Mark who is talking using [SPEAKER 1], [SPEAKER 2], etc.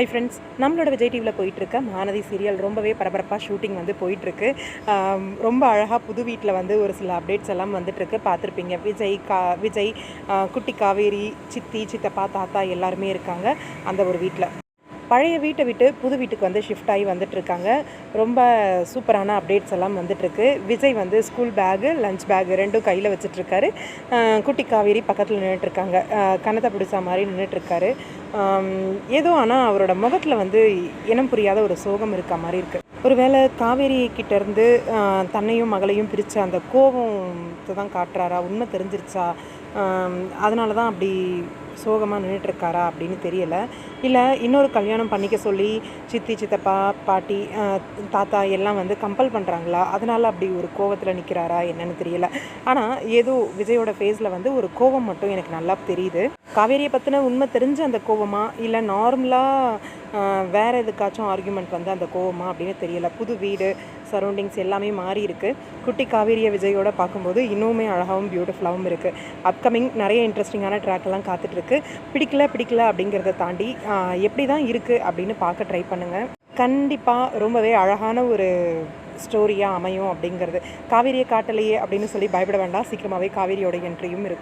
[SPEAKER 1] Hi friends நம்மளோட விஜய் டிவியில் போயிட்டுருக்க மானதி சீரியல் ரொம்பவே பரபரப்பாக ஷூட்டிங் வந்து போயிட்டுருக்கு. ரொம்ப அழகாக புது வீட்டில் வந்து ஒரு சில அப்டேட்ஸ் எல்லாம் வந்துட்டுருக்கு. பார்த்துருப்பீங்க விஜய் கா விஜய் குட்டி காவேரி சித்தி சித்தப்பா தாத்தா எல்லாருமே இருக்காங்க அந்த ஒரு வீட்டில் பழைய வீட்டை விட்டு புது வீட்டுக்கு வந்து ஷிஃப்ட் ஆகி வந்துட்டுருக்காங்க. ரொம்ப சூப்பரான அப்டேட்ஸ் எல்லாம் வந்துட்டுருக்கு. விஜய் வந்து ஸ்கூல் பேகு லஞ்ச் பேகு ரெண்டும் கையில் வச்சுட்ருக்காரு குட்டி காவேரி பக்கத்தில் நின்றுட்டுருக்காங்க கணத்தை பிடிச்ச மாதிரி நின்றுட்டுருக்காரு ஏதோ ஆனால் அவரோட முகத்தில் வந்து இனம் புரியாத ஒரு சோகம் இருக்க மாதிரி இருக்குது ஒருவேளை காவேரி கிட்டேருந்து தன்னையும் மகளையும் பிரித்த அந்த கோபத்தை தான் காட்டுறாரா? உண்மை தெரிஞ்சிருச்சா? அதனால தான் அப்படி சோகமாக நின்றுட்டுருக்காரா அப்படின்னு தெரியல. இல்லை இன்னொரு கல்யாணம் பண்ணிக்க சொல்லி சித்தி சித்தப்பா பாட்டி தாத்தா எல்லாம் வந்து கம்பல் பண்ணுறாங்களா அதனால் அப்படி ஒரு கோவத்தில் நிற்கிறாரா என்னன்னு தெரியல. ஆனால் ஏதோ விஜயோட ஃபேஸில் வந்து ஒரு கோவம் மட்டும் எனக்கு நல்லா தெரியுது. காவேரியை பற்றின உண்மை தெரிஞ்ச அந்த கோவமாக இல்லை நார்மலாக வேறு எதுக்காச்சும் ஆர்குமெண்ட் வந்து அந்த கோவமா அப்படின்னு தெரியல. புது வீடு சரௌண்டிங்ஸ் எல்லாமே மாறி இருக்குது குட்டி காவேரியை விஜயோட பார்க்கும்போது இன்னுமே அழகாகவும் பியூட்டிஃபுல்லாகவும் இருக்குது அப்கமிங் நிறைய இன்ட்ரெஸ்டிங்கான ட்ராக் காத்துட்டு காத்துட்ருக்கு பிடிக்கல பிடிக்கல அப்படிங்கிறத தாண்டி ஆஹ், எப்படி தான் இருக்குது அப்படின்னு பார்க்க ட்ரை பண்ணுங்கள் கண்டிப்பாக ரொம்பவே அழகான ஒரு ஸ்டோரியாக அமையும் அப்படிங்கிறது. காவேரியை காட்டலையே அப்படின்னு சொல்லி பயப்பட வேண்டாம். சீக்கிரமாகவே காவேரியோட என்ட்ரியும் இருக்கும்.